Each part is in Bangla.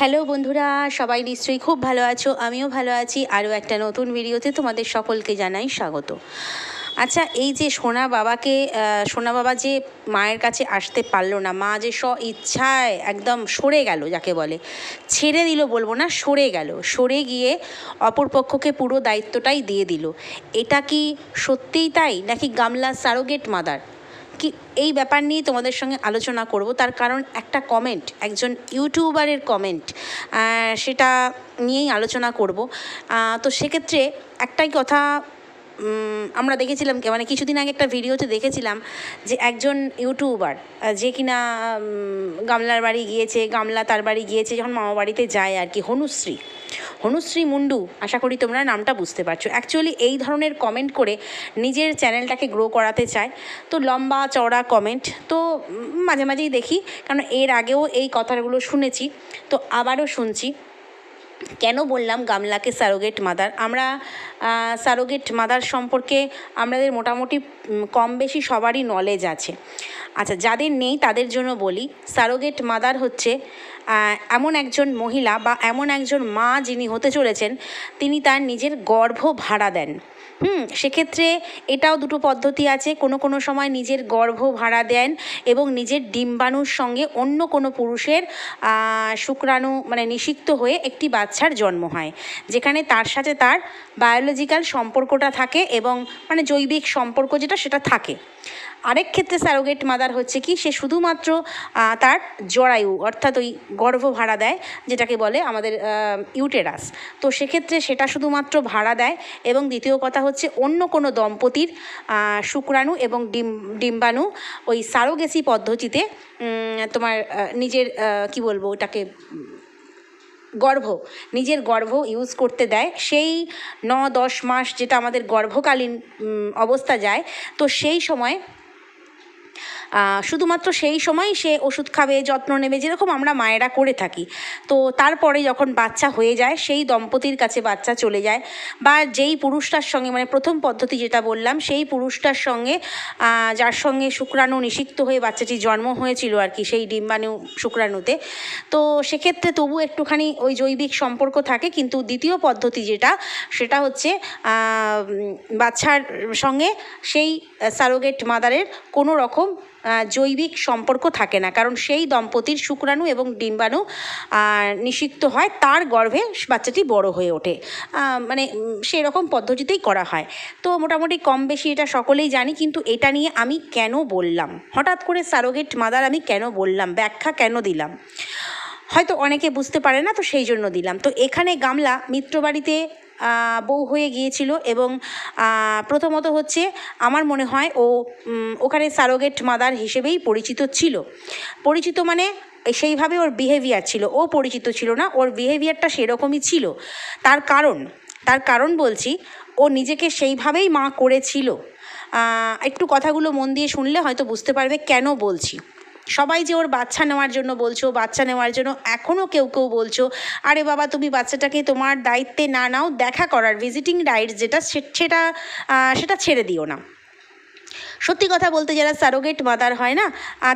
হ্যালো বন্ধুরা, সবাই নিশ্চয়ই খুব ভালো আছো, আমিও ভালো আছি। আরও একটা নতুন ভিডিওতে তোমাদের সকলকে জানাই স্বাগত। আচ্ছা এই যে সোনা বাবাকে সোনা বাবা যে মায়ের কাছে আসতে পারল না, মা যে স্ব ইচ্ছায় একদম সরে গেল, যাকে বলে, ছেড়ে দিল বলব না, সরে গেল, সরে গিয়ে অপরপক্ষকে পুরো দায়িত্বটাই দিয়ে দিল। এটা কি সত্যিই তাই, নাকি গামলা সারোগেট মাদার? কি এই ব্যাপার নিয়ে তোমাদের সঙ্গে আলোচনা করব। তার কারণ একটা কমেন্ট একজন ইউটিউবারের কমেন্ট সেটা নিয়েই আলোচনা করব। তো সেক্ষেত্রে একটাই কথা আমরা দেখেছিলাম মানে কিছুদিন আগে একটা ভিডিওতে দেখেছিলাম যে একজন ইউটিউবার যে কিনা গামলার বাড়ি গিয়েছে, গামলা তার বাড়ি গিয়েছে, যখন মামা বাড়িতে যায় আর কি, হনুশ্রী। হনুশ্রী মুন্ডু, আশা করি তোমরা নামটা বুঝতে পারছ। অ্যাকচুয়ালি এই ধরনের কমেন্ট করে নিজের চ্যানেলটাকে গ্রো করাতে চায়। তো লম্বা, চওড়া কমেন্ট তো মাঝে মাঝেই দেখি, কারণ এর আগেও এই কথাগুলো শুনেছি। তো আবারও শুনছি, কেন বললাম গামলাকে সারোগেট মাদার আমরা সারোগেট মাদার সম্পর্কে আমাদের মোটামুটি কম বেশি সবারই নলেজ আছে। আচ্ছা যাদের নেই তাদের জন্য বলি, সারোগেট মাদার হচ্ছে এমন একজন মহিলা বা এমন একজন মা যিনি হতে চলেছেন, তিনি তার নিজের গর্ভ ভাড়া দেন। হুম, সেক্ষেত্রে এটাও দুটো পদ্ধতি আছে। কোনো কোনো সময় নিজের গর্ভ ভাড়া দেন এবং নিজের ডিম্বাণুর সঙ্গে অন্য কোনো পুরুষের শুক্রাণু মানে নিষিক্ত হয়ে একটি বাচ্চার জন্ম হয়, যেখানে তার সাথে তার বায়োলজিক্যাল সম্পর্কটা থাকে এবং মানে জৈবিক সম্পর্ক যেটা, সেটা থাকে। আরেক ক্ষেত্রে স্যারোগেট মাদার হচ্ছে কি, সে শুধুমাত্র তার জরায়ু, অর্থাৎ ওই গর্ভ ভাড়া দেয়, যেটাকে বলে আমাদের ইউটেরাস। তো সেক্ষেত্রে সেটা শুধুমাত্র ভাড়া দেয় এবং দ্বিতীয় কথা হচ্ছে অন্য কোনো দম্পতির শুক্রাণু এবং ডিম, ডিম্বাণু ওই সারোগেসি পদ্ধতিতে তোমার নিজের কি বলব ওটাকে, গর্ভ, নিজের গর্ভ ইউজ করতে দেয়। সেই ন, দশ মাস যেটা আমাদের গর্ভকালীন অবস্থা যায়, তো সেই সময় শুধুমাত্র সেই সময়ই সে ওষুধ খাবে, যত্ন নেবে, যেরকম আমরা মায়েরা করে থাকি। তো তারপরে যখন বাচ্চা হয়ে যায়, সেই দম্পতির কাছে বাচ্চা চলে যায় বা যেই পুরুষটার সঙ্গে মানে প্রথম পদ্ধতি যেটা বললাম, সেই পুরুষটার সঙ্গে যার সঙ্গে শুক্রাণু নিষিক্ত হয়ে বাচ্চাটি জন্ম হয়েছিল আর কি, সেই ডিম্বাণু শুক্রাণুতে। তো সেক্ষেত্রে তবু একটুখানি ওই জৈবিক সম্পর্ক থাকে, কিন্তু দ্বিতীয় পদ্ধতি যেটা, সেটা হচ্ছে বাচ্চার সঙ্গে সেই সারোগেট মাদারের কোনো রকম জৈবিক সম্পর্ক থাকে না, কারণ সেই দম্পতির শুক্রাণু এবং ডিম্বাণু নিষিক্ত হয়, তার গর্ভে বাচ্চাটি বড় হয়ে ওঠে। মানে সেই রকম পদ্ধতিতেই করা হয়। তো মোটামুটি কম বেশি এটা সকলেই জানি, কিন্তু এটা নিয়ে আমি কেন বললাম? হঠাৎ করে সারোগেট মাদার আমি কেন বললাম? ব্যাখ্যা কেন দিলাম? হয়তো অনেকে বুঝতে পারে না, তো সেই জন্য দিলাম। তো এখানে গামলা মিত্রবাড়িতে বউ হয়ে গিয়েছিল এবং প্রথমত হচ্ছে আমার মনে হয় ও ওখানে সারোগেট মাদার হিসেবেই পরিচিত ছিল। পরিচিত মানে সেইভাবে ওর বিহেভিয়ার ছিল। ও পরিচিত ছিল না, ওর বিহেভিয়ারটা সেরকমই ছিল। তার কারণ তার কারণ বলছি, ও নিজেকে সেইভাবেই মা করেছিল। একটু কথাগুলো মন দিয়ে শুনলে হয়তো বুঝতে পারবে কেন বলছি। সবাই যে ওর বাচ্চা নেওয়ার জন্য বলছো, বাচ্চা নেওয়ার জন্য এখনও কেউ কেউ বলছো, আরে বাবা, তুমি বাচ্চাটাকে তোমার দায়িত্বে না নাও, দেখা করার ভিজিটিং রাইটস যেটা সেটা সেটা ছেড়ে দিও না। সত্যি কথা বলতে যারা সারোগেট মাদার হয় না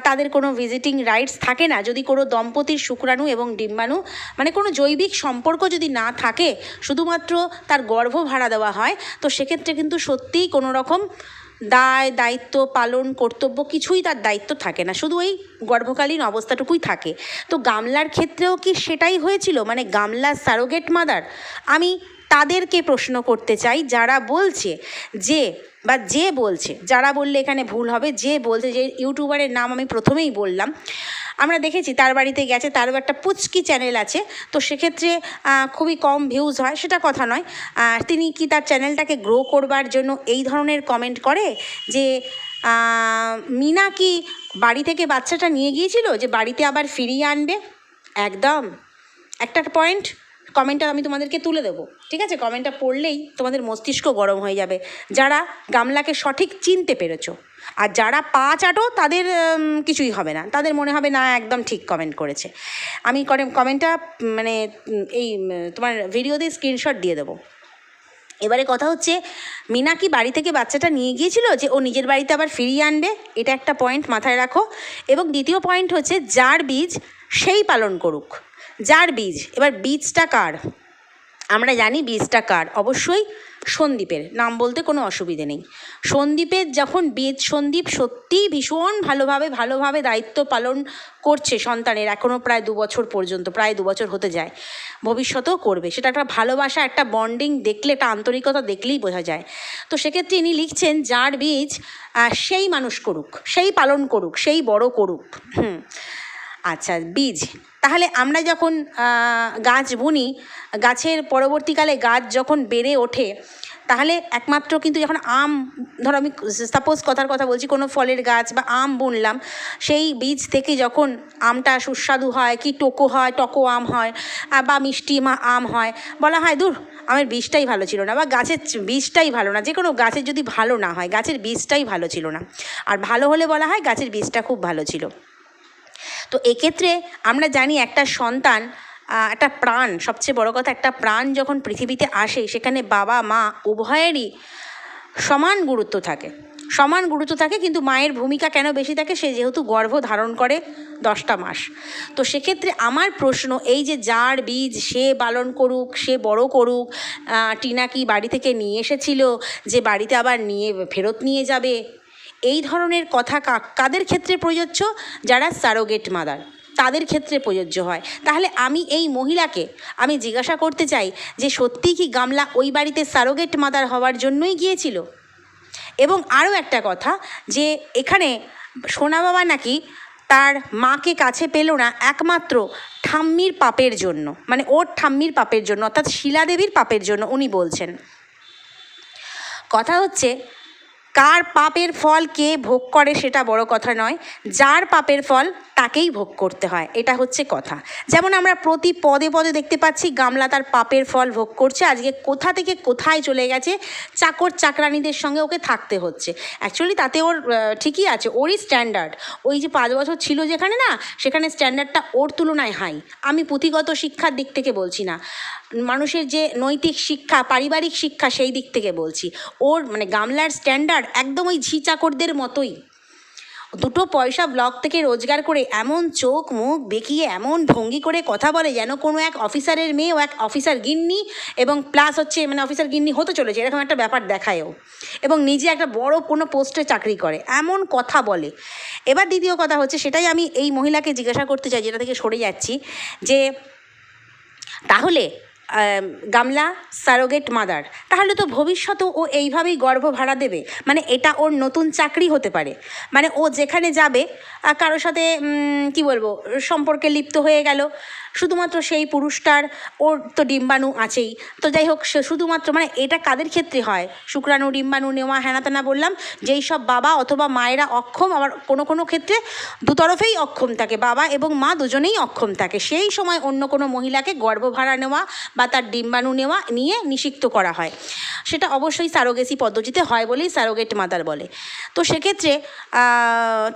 তাদের কোনো ভিজিটিং রাইটস থাকে না। যদি কোনো দম্পতির শুক্রাণু এবং ডিম্বাণু মানে কোনো জৈবিক সম্পর্ক যদি না থাকে, শুধুমাত্র তার গর্ভ ভাড়া দেওয়া হয়, তো সেক্ষেত্রে কিন্তু সত্যিই কোনো রকম দায়, দায়িত্ব পালন, কর্তব্য কিছুই তার দায়িত্ব থাকে না। শুধু ওই গর্ভকালীন অবস্থাটুকুই থাকে। তো গামলার ক্ষেত্রেও কি সেটাই হয়েছিল? মানে গামলা সারোগেট মাদার? আমি তাদেরকে প্রশ্ন করতে চাই, যারা বলছে যে বা যে বলছে, যারা বললে এখানে ভুল হবে, যে বলছে যে ইউটিউবারের নাম আমি প্রথমেই বললাম। আমরা দেখেছি তার বাড়িতে গেছে, তারও একটা পুচকি চ্যানেল আছে, তো সেক্ষেত্রে খুবই কম ভিউজ হয়, সেটা কথা নয়। তিনি কি তার চ্যানেলটাকে গ্রো করবার জন্য এই ধরনের কমেন্ট করে যে মিনা কি বাড়ি থেকে বাচ্চাটা নিয়ে গিয়েছিল, যে বাড়িতে আবার ফিরিয়ে আনবে? একদম। একটা পয়েন্ট কমেন্টটা আমি তোমাদেরকে তুলে দেবো, ঠিক আছে? কমেন্টটা পড়লেই তোমাদের মস্তিষ্ক গরম হয়ে যাবে। যারা গামলাকে সঠিক চিনতে পেরেছ, আর যারা পা চাটো, তাদের কিছুই হবে না। তাদের মনে হবে, না, একদম ঠিক কমেন্ট করেছে। আমি কমেন্টটা মানে এই তোমার ভিডিও দিয়ে স্ক্রিনশট দিয়ে দেবো। এবারে কথা হচ্ছে, মিনা কি বাড়ি থেকে বাচ্চাটা নিয়ে গিয়েছিল যে ও নিজের বাড়িতে আবার ফিরিয়ে আনবে? এটা একটা পয়েন্ট মাথায় রাখো। এবং দ্বিতীয় পয়েন্ট হচ্ছে, যার বীজ সেই পালন করুক। যার বীজ? এবার বীজটা কার? আমরা জানি বীজটা কার। অবশ্যই সন্দীপের। নাম বলতে কোনো অসুবিধে নেই। সন্দীপের যখন বীজ, সন্দীপ সত্যিই ভীষণ ভালোভাবে ভালোভাবে দায়িত্ব পালন করছে সন্তানের। এখনও প্রায় দু বছর পর্যন্ত, প্রায় দু বছর হতে যায়। ভবিষ্যতেও করবে। সেটা একটা ভালোবাসা, একটা বন্ডিং দেখলে, একটা আন্তরিকতা দেখলেই বোঝা যায়। তো সেক্ষেত্রে ইনি লিখছেন, যার বীজ সেই মানুষ করুক, সেই পালন করুক, সেই বড় করুক। হুম। আচ্ছা বীজ। তাহলে আমরা যখন গাছ বুনি, গাছের পরবর্তীকালে গাছ যখন বেড়ে ওঠে, তাহলে একমাত্র কিন্তু যখন আম, ধরো আমি সাপোজ কথার কথা বলছি, কোনো ফলের গাছ বা আম বুনলাম, সেই বীজ থেকে যখন আমটা সুস্বাদু হয়, কি টোকো হয়, টকো আম হয় বা মিষ্টি মা, আম হয়, বলা হয়, দূর, আমার বীজটাই ভালো ছিল না, বা গাছের বীজটাই ভালো না যে কোনো গাছের যদি ভালো না হয়, গাছের বীজটাই ভালো ছিল না। আর ভালো হলে বলা হয়, গাছের বীজটা খুব ভালো ছিল। তো এক্ষেত্রে আমরা জানি একটা সন্তান একটা প্রাণ, সবচেয়ে বড় কথা একটা প্রাণ যখন পৃথিবীতে আসে, সেখানে বাবা, মা উভয়েরই সমান গুরুত্ব থাকে। সমান গুরুত্ব থাকে কিন্তু মায়ের ভূমিকা কেন বেশি থাকে? সে যেহেতু গর্ভ ধারণ করে দশটা মাস। তো সেক্ষেত্রে আমার প্রশ্ন, এই যে যার বীজ সে পালন করুক, সে বড় করুক টিনা কি বাড়ি থেকে নিয়ে এসেছিল, যে বাড়িতে আবার নিয়ে, ফেরত নিয়ে যাবে? এই ধরনের কথা কাদের ক্ষেত্রে প্রযোজ্য? যারা সারোগেট মাদার, তাদের ক্ষেত্রে প্রযোজ্য হয়। তাহলে আমি এই মহিলাকে, আমি জিজ্ঞাসা করতে চাই যে সত্যিই কি গামলা ওই বাড়িতে সারোগেট মাদার হওয়ার জন্যই গিয়েছিল? এবং আরও একটা কথা যে এখানে সোনা বাবা নাকি তার মাকে কাছে পেল না একমাত্র ঠাম্মির পাপের জন্য মানে ওর ঠাম্মির পাপের জন্য, অর্থাৎ শিলাদেবীর পাপের জন্য উনি বলছেন। কথা হচ্ছে কার পাপের ফল কে ভোগ করে সেটা বড় কথা নয়, যার পাপের ফল তাকেই ভোগ করতে হয়, এটা হচ্ছে কথা। যেমন আমরা প্রতি পদে পদে দেখতে পাচ্ছি, গামলা তার পাপের ফল ভোগ করছে, আজকে কোথা থেকে কোথায় চলে গেছে, চাকর চাকরানিদের সঙ্গে ওকে থাকতে হচ্ছে। অ্যাকচুয়ালি তাতে ওর ঠিকই আছে, ওরই স্ট্যান্ডার্ড ওই যে পাঁচ বছর ছিল যেখানে না, সেখানে স্ট্যান্ডার্ডটা ওর তুলনায় হাই আমি পুঁথিগত শিক্ষার দিক থেকে বলছি না। মানুষের যে নৈতিক শিক্ষা, পারিবারিক শিক্ষা সেই দিক থেকে বলছি। ওর মানে গামলার স্ট্যান্ডার্ড একদম ওই ঝি চাকরদের মতোই। দুটো পয়সা ব্লক থেকে রোজগার করে এমন চোখ মুখ বেঁকিয়ে এমন ভঙ্গি করে কথা বলে যেন কোনো এক অফিসারের মেয়ে ও এক অফিসার গিন্নি এবং প্লাস হচ্ছে মানে অফিসার গিন্নি হতে চলেছে, এরকম একটা ব্যাপার দেখায়ও। এবং নিজে একটা বড় কোনো পোস্টে চাকরি করে, এমন কথা বলে। এবার দ্বিতীয় কথা হচ্ছে সেটাই আমি এই মহিলাকে জিজ্ঞাসা করতে চাই, যেটা থেকে সরে যাচ্ছি, যে তাহলে গামলা সারোগেট মাদার। তাহলে তো ভবিষ্যতেও ও এইভাবেই গর্ভ ভাড়া দেবে। মানে এটা ওর নতুন চাকরি হতে পারে। মানে ও যেখানে যাবে কারোর সাথে কি বলব, সম্পর্কে লিপ্ত হয়ে গেল। শুধুমাত্র সেই পুরুষটার, ওর তো ডিম্বাণু আছেই। তো যাই হোক, সে শুধুমাত্র মানে এটা কাদের ক্ষেত্রে হয়? শুক্রাণু, ডিম্বাণু, নেওয়া হ্যানা তেনা বললাম, যেই সব বাবা অথবা মায়েরা অক্ষম, আবার কোনো কোনো ক্ষেত্রে দুতরফেই অক্ষম থাকে। বাবা এবং মা দুজনেই অক্ষম থাকে। সেই সময় অন্য কোনো মহিলাকে গর্ভ ভাড়া নেওয়া বা তার ডিম্বাণু নেওয়া নিয়ে নিষিক্ত করা হয়। সেটা অবশ্যই সারোগেসি পদ্ধতিতে হয় বলেই সারোগেট মাদার বলে। তো সেক্ষেত্রে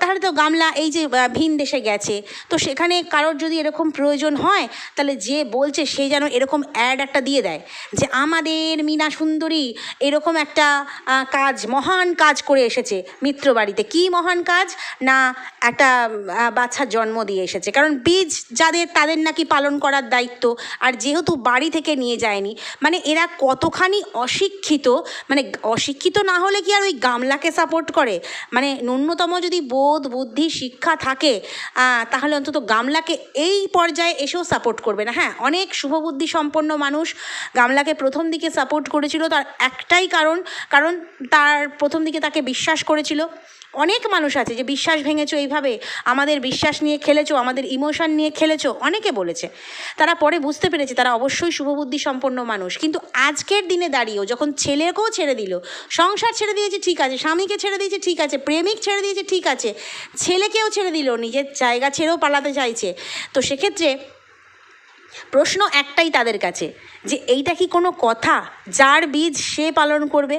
তাহলে তো গামলা এই যে ভিন দেশে গেছে, তো সেখানে কারোর যদি এরকম প্রয়োজন হয়, তাহলে যে বলছে সে যেন এরকম অ্যাড একটা দিয়ে দেয় যে, আমাদের মীনা সুন্দরী এরকম একটা কাজ, মহান কাজ করে এসেছে মিত্র বাড়িতে। কী মহান কাজ? না, একটা বাচ্চার জন্ম দিয়ে এসেছে। কারণ বীজ যাদের, তাদের নাকি পালন করার দায়িত্ব। আর যেহেতু বাড়ি থেকে নিয়ে যায়নি। মানে এরা কতখানি অশিক্ষিত মানে অশিক্ষিত না হলে কি আর ওই গামলাকে সাপোর্ট করে? মানে ন্যূনতম যদি বোধ, বুদ্ধি, শিক্ষা থাকে তাহলে অন্তত গামলাকে এই পর্যায়ে এসেও সাপোর্ট করবে না। হ্যাঁ অনেক শুভবুদ্ধি সম্পন্ন মানুষ গামলাকে প্রথম দিকে সাপোর্ট করেছিল। তার একটাই কারণ কারণ তার প্রথম দিকে তাকে বিশ্বাস করেছিল। অনেক মানুষ আছে যে বিশ্বাস ভেঙেছো এইভাবে, আমাদের বিশ্বাস নিয়ে খেলেছো, আমাদের ইমোশন নিয়ে খেলেছো, অনেকে বলেছে। তারা পরে বুঝতে পেরেছে তারা অবশ্যই শুভবুদ্ধি সম্পন্ন মানুষ। কিন্তু আজকের দিনে দাঁড়িয়েও যখন ছেলেকেও ছেড়ে দিল, সংসার ছেড়ে দিয়েছে, ঠিক আছে, স্বামীকে ছেড়ে দিয়েছে, ঠিক আছে, প্রেমিক ছেড়ে দিয়েছে, ঠিক আছে, ছেলেকেও ছেড়ে দিল, নিজের জায়গা ছেড়েও পালাতে চাইছে। তো সেক্ষেত্রে প্রশ্ন একটাই তাদের কাছে, যে এইটা কি কোনো কথা? যার বীজ সে পালন করবে?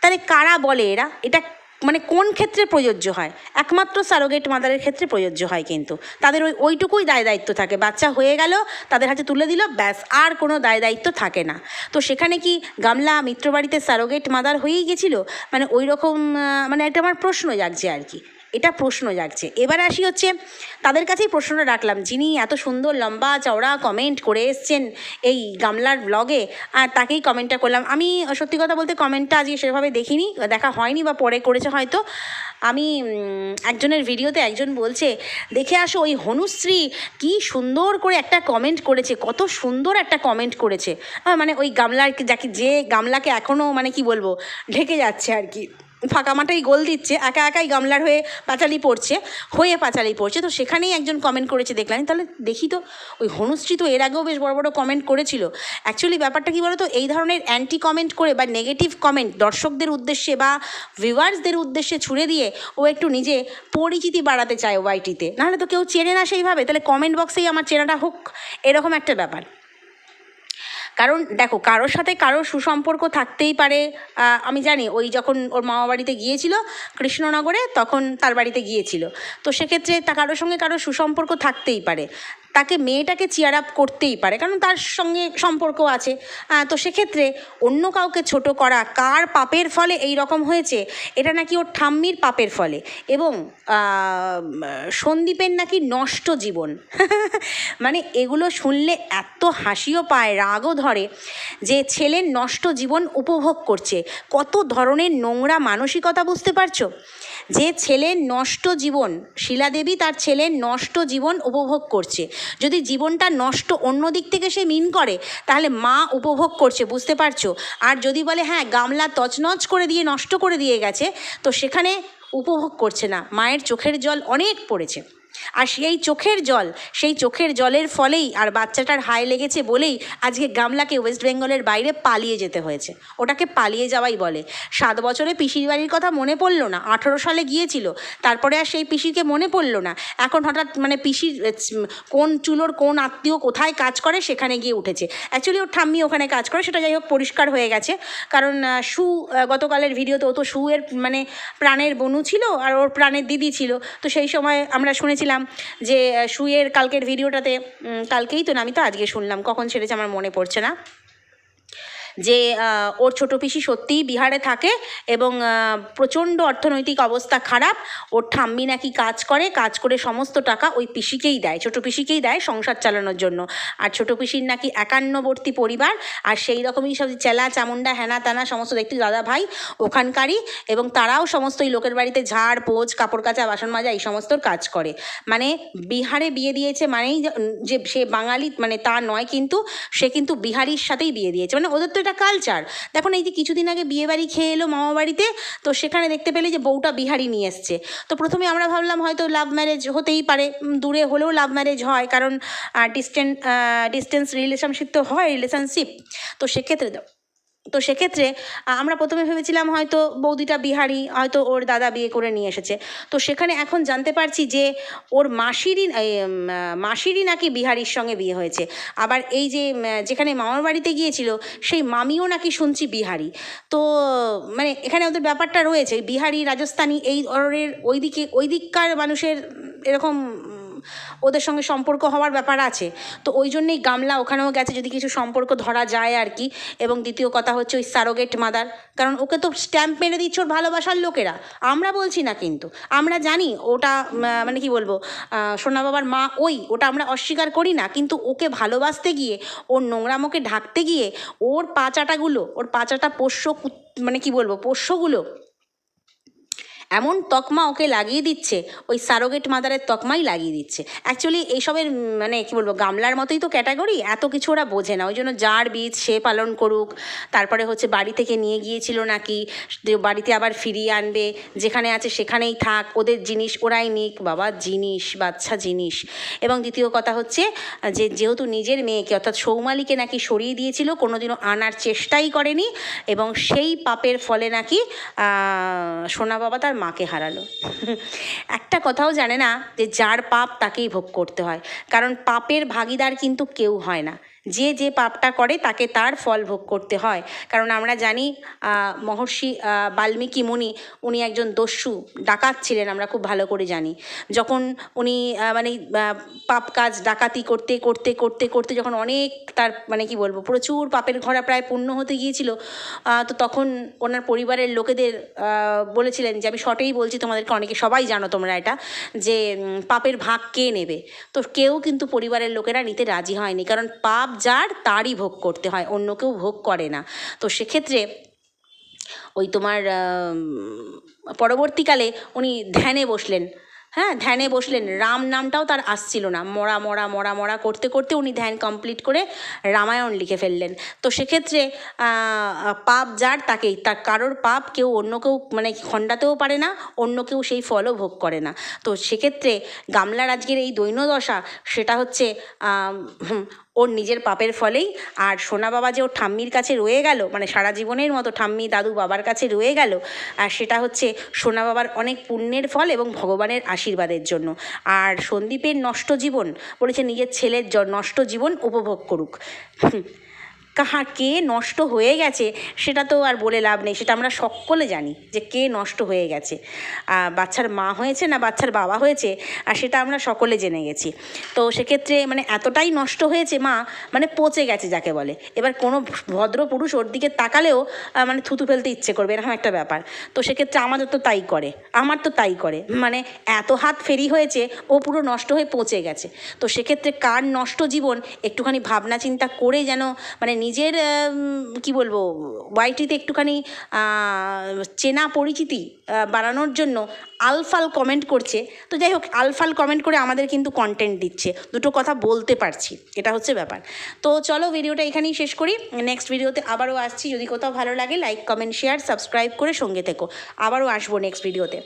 তাহলে কারা বলে এরা? এটা মানে কোন ক্ষেত্রে প্রযোজ্য হয়? একমাত্র সারোগেট মাদারের ক্ষেত্রে প্রযোজ্য হয় কিন্তু। তাদের ওই, ওইটুকুই দায় দায়িত্ব থাকে। বাচ্চা হয়ে গেল, তাদের হাতে তুলে দিল, ব্যাস, আর কোনো দায় দায়িত্ব থাকে না। তো সেখানে কি গামলা মিত্রবাড়িতে সারোগেট মাদার হয়েই গেছিল? মানে ওই রকম মানে একটা আমার প্রশ্ন জাগছে আর কি। এটা প্রশ্ন জাগছে। এবার আসি হচ্ছে তাদের কাছেই প্রশ্নটা রাখলাম। যিনি এত সুন্দর, লম্বা, চওড়া কমেন্ট করে এসছেন এই গামলার ব্লগে আর তাকেই কমেন্টটা করলাম। আমি সত্যি কথা বলতে কমেন্টটা আজকে সেভাবে দেখিনি, দেখা হয়নি বা পরে করেছে হয়তো। আমি একজনের ভিডিওতে একজন বলছে, দেখে আসো ওই হনুশ্রী কি সুন্দর করে একটা কমেন্ট করেছে, কত সুন্দর একটা কমেন্ট করেছে। মানে ওই গামলার, যাকে, যে গামলাকে এখনও মানে কি বলব, ঢেকে যাচ্ছে আর কি। ফাঁকা মাটাই গোল দিচ্ছে, একা একাই গামলার হয়ে পাঁচালি পড়ছে, হয়ে পাঁচালি পড়ছে। তো সেখানেই একজন কমেন্ট করেছে, দেখলাম, তাহলে দেখি তো, ওই হনুশ্রী তো এর আগেও বেশ বড় বড় কমেন্ট করেছিল। অ্যাকচুয়ালি ব্যাপারটা কি বলতো, এই ধরনের অ্যান্টি কমেন্ট করে বা নেগেটিভ কমেন্ট দর্শকদের উদ্দেশ্যে বা ভিউয়ার্সদের উদ্দেশ্যে ছুড়ে দিয়ে ও একটু নিজে পরিচিতি বাড়াতে চায় ওয়াইটিতে নাহলে তো কেউ চেনে না সেইভাবে, তাহলে কমেন্ট বক্সেই আমার চেনাটা হোক, এরকম একটা ব্যাপার। কারণ দেখো, কারোর সাথে কারোর সুসম্পর্ক থাকতেই পারে আমি জানি ওই যখন ওর মামা বাড়িতে গিয়েছিল কৃষ্ণনগরে, তখন তার বাড়িতে গিয়েছিল। তো সেক্ষেত্রে তা কারোর সঙ্গে কারোর সুসম্পর্ক থাকতেই পারে। তাকে মেয়েটাকে চিয়ার আপ করতেই পারে, কারণ তার সঙ্গে সম্পর্ক আছে। তো সেক্ষেত্রে অন্য কাউকে ছোট করা কার পাপের ফলে এই রকম হয়েছে? এটা নাকি ওর ঠাম্মির পাপের ফলে। এবং সন্দীপের নাকি নষ্ট জীবন। মানে এগুলো শুনলে এত হাসিও পায়, রাগও ধরে যে ছেলের নষ্ট জীবন উপভোগ করছে। কত ধরনের নোংরা মানসিকতা বুঝতে পারছ? যে ছেলের নষ্ট জীবন, শিলাদেবী তার ছেলের নষ্ট জীবন উপভোগ করছে। যদি জীবনটা নষ্ট অন্য দিক থেকে সে মিন করে, তাহলে মা উপভোগ করছে, বুঝতে পারছ? আর যদি বলে হ্যাঁ গামলা তছনছ করে দিয়ে, নষ্ট করে দিয়ে গেছে, তো সেখানে উপভোগ করছে না। মায়ের চোখের জল অনেক পড়েছে। আর সেই চোখের জল, সেই চোখের জলের ফলেই আর বাচ্চাটার হায় লেগেছে বলেই আজকে গামলাকে ওয়েস্ট বেঙ্গলের বাইরে পালিয়ে যেতে হয়েছে। ওটাকে পালিয়ে যাওয়াই বলে। সাত বছরে পিসির বাড়ির কথা মনে পড়ল না, আঠেরো সালে গিয়েছিল, তারপরে আর সেই পিসিকে মনে পড়ল না। এখন হঠাৎ মানে পিসির কোন চুলোর কোন আত্মীয় কোথায় কাজ করে সেখানে গিয়ে উঠেছে। অ্যাকচুয়ালি ওর ঠাম্মি ওখানে কাজ করে, সেটা যাই হোক পরিষ্কার হয়ে গেছে। কারণ সু গতকালের ভিডিওতে ও তো সুয়ের মানে প্রাণের বনু ছিল আর ওর প্রাণের দিদি ছিল। তো সেই সময় আমরা শুনেছিলাম যে শুয়ের কালকের ভিডিওটাতে কালকেই তো না, আমি তো আজকে শুনলাম, কখন ছেড়েছে আমার মনে পড়ছে না। যে ওর ছোট পিসি সত্যিই বিহারে থাকে এবং প্রচণ্ড অর্থনৈতিক অবস্থা খারাপ। ওর ঠাম্মি নাকি কাজ করে কাজ করে সমস্ত টাকা ওই পিসিকেই দেয়, ছোট পিসিকেই দেয় সংসার চালানোর জন্য। আর ছোট পিসির নাকি একান্নবর্তী পরিবার, আর সেই রকমই সব চেলা চামুন্ডা হেনা, তানা সমস্ত দেখতে দাদা ভাই ওখানকারই এবং তারাও সমস্ত ওই লোকের বাড়িতে ঝাড় পোছ কাপড় কাচা, বাসন মাজা, এই সমস্ত কাজ করে। মানে বিহারে বিয়ে দিয়েছে মানেই যে সে বাঙালি মানে তা নয় কিন্তু সে কিন্তু বিহারির সাথেই বিয়ে দিয়েছে। মানে ওদের তো এটা কালচার দেখুন এই যে কিছুদিন আগে বিয়েবাড়ি খেয়ে এলো মামা বাড়িতে, তো সেখানে দেখতে পেলে যে বউটা বিহারি নিয়ে এসছে। তো প্রথমে আমরা ভাবলাম হয়তো লাভ ম্যারেজ হতেই পারে দূরে হলেও লাভ ম্যারেজ হয়, কারণ ডিস্টেন্স ডিস্টেন্স রিলেশনশিপ তো হয় রিলেশনশিপ তো সেক্ষেত্রে তো- সেক্ষেত্রে আমরা প্রথমে ভেবেছিলাম হয়তো বৌদিটা বিহারি, হয়তো ওর দাদা বিয়ে করে নিয়ে এসেছে। তো সেখানে এখন জানতে পারছি যে, ওর মাসিরই মাসিরই নাকি বিহারির সঙ্গে বিয়ে হয়েছে। আবার এই যে যেখানে মামার বাড়িতে গিয়েছিল, সেই মামিও নাকি শুনছি বিহারি। তো মানে এখানে ওদের ব্যাপারটা রয়েছে, বিহারি, রাজস্থানী, এই ধরনের ওই দিকে ওই দিককার মানুষের এরকম ওদের সঙ্গে সম্পর্ক হওয়ার ব্যাপার আছে। তো ওই জন্যেই গামলা ওখানেও গেছে, যদি কিছু সম্পর্ক ধরা যায় আর কি। এবং দ্বিতীয় কথা হচ্ছে ওই সারোগেট মাদার কারণ ওকে তো স্ট্যাম্প মেরে দিচ্ছে ওর ভালোবাসার লোকেরা। আমরা বলছি না কিন্তু। আমরা জানি ওটা মানে কি বলব সোনা বাবার মা ওই, ওটা আমরা অস্বীকার করি না। কিন্তু ওকে ভালোবাসতে গিয়ে, ওর নোংরামোকে ঢাকতে গিয়ে, ওর পাচাটাগুলো ওর পাচাটা পোষ্য মানে কি বলব, পোষ্যগুলো এমন তকমা ওকে লাগিয়ে দিচ্ছে, ওই সারোগেট মাদারের তকমাই লাগিয়ে দিচ্ছে। অ্যাকচুয়ালি এইসবের মানে কি বলব, গামলার মতোই তো ক্যাটাগরি, এত কিছু ওরা বোঝে না। ওই জন্য যার বীজ সে পালন করুক। তারপরে হচ্ছে বাড়ি থেকে নিয়ে গিয়েছিল নাকি বাড়িতে আবার ফিরিয়ে আনবে, যেখানে আছে সেখানেই থাক, ওদের জিনিস ওরাই নিক। বাবা, জিনিস, বাচ্চা, জিনিস। এবং দ্বিতীয় কথা হচ্ছে, যে যেহেতু নিজের মেয়েকে, অর্থাৎ সৌমালিকে নাকি সরিয়ে দিয়েছিল, কোনোদিনও আনার চেষ্টাই করেনি, এবং সেই পাপের ফলে নাকি সোনা বাবা তার মাকে হারালো। একটা কথাও জানে না যে যার পাপ তাকেই ভোগ করতে হয়। কারণ পাপের ভাগিদার কিন্তু কেউ হয় না। যে যে পাপটা করে তাকে তার ফল ভোগ করতে হয়। কারণ আমরা জানি মহর্ষি বাল্মীকি মুনি, উনি একজন দস্যু, ডাকাত ছিলেন আমরা খুব ভালো করে জানি। যখন উনি মানে পাপ কাজ ডাকাতি করতে করতে করতে করতে যখন অনেক তার মানে কি বলব, প্রচুর পাপের ঘোড়া প্রায় পূর্ণ হতে গিয়েছিল তো তখন ওনার পরিবারের লোকেদের বলেছিলেন যে, আমি শর্টেই বলছি তোমাদেরকে, অনেকে সবাই জানো তোমরা এটা, যে পাপের ভাগ কে নেবে? তো কেউ কিন্তু পরিবারের লোকেরা নিতে রাজি হয়নি। কারণ পাপ যার তারই ভোগ করতে হয়, অন্য কেউ ভোগ করে না। তো সেক্ষেত্রে ওই তোমার পরবর্তীকালে উনি ধ্যানে বসলেন। হ্যাঁ ধ্যানে বসলেন। রাম নামটাও তার আসছিল না। মরা মরা মরা মরা করতে করতে উনি ধ্যান কমপ্লিট করে রামায়ণ লিখে ফেললেন। তো সেক্ষেত্রে পাপ যার তাকেই, তার কারোর পাপ কেউ অন্য কেউ মানে খণ্ডাতেও পারে না, অন্য কেউ সেই ফলও ভোগ করে না। তো সেক্ষেত্রে গামলার আজকের এই দৈন্যদশা, সেটা হচ্ছে ওর নিজের পাপের ফলেই। আর সোনা বাবা যে ওর ঠাম্মির কাছে রয়ে গেল মানে সারা জীবনের মতো ঠাম্মি দাদু বাবার কাছে রয়ে গেল, আর সেটা হচ্ছে সোনা বাবার অনেক পুণ্যের ফল এবং ভগবানের আশীর্বাদের জন্য। আর সন্দীপের নষ্ট জীবন বলেছে, নিজের ছেলের নষ্ট জীবন উপভোগ করুক। কাহা কে নষ্ট হয়ে গেছে, সেটা তো আর বলে লাভ নেই, সেটা আমরা সকলে জানি যে কে নষ্ট হয়ে গেছে। বাচ্চার মা হয়েছে না বাচ্চার বাবা হয়েছে, আর সেটা আমরা সকলে জেনে গেছি। তো সেক্ষেত্রে মানে এতটাই নষ্ট হয়েছে মা মানে পচে গেছে যাকে বলে। এবার কোনো ভদ্র পুরুষ ওর দিকে তাকালেও মানে থুতু ফেলতে ইচ্ছে করবে, এরকম একটা ব্যাপার। তো সেক্ষেত্রে আমাদের তো তাই করে, আমার তো তাই করে। মানে এত হাত ফেরি হয়েছে, ও পুরো নষ্ট হয়ে পচে গেছে। তো সেক্ষেত্রে কার নষ্ট জীবন, একটুখানি ভাবনা চিন্তা করে যেন মানে নিজের কি বলব, ওয়াইটিতে একটুখানি চেনা পরিচিতি বাড়ানোর জন্য আলফাল কমেন্ট করছে। তো যাই হোক, আলফাল কমেন্ট করে আমাদের কিন্তু কন্টেন্ট দিচ্ছে। দুটো কথা বলতে পারছি, এটা হচ্ছে ব্যাপার। তো চলো ভিডিওটা এখানেই শেষ করি। নেক্সট ভিডিওতে আবারও আসছি। যদি কোথাও ভালো লাগে লাইক কমেন্ট শেয়ার সাবস্ক্রাইব করে সঙ্গে থেকো। আবারও আসব নেক্সট ভিডিওতে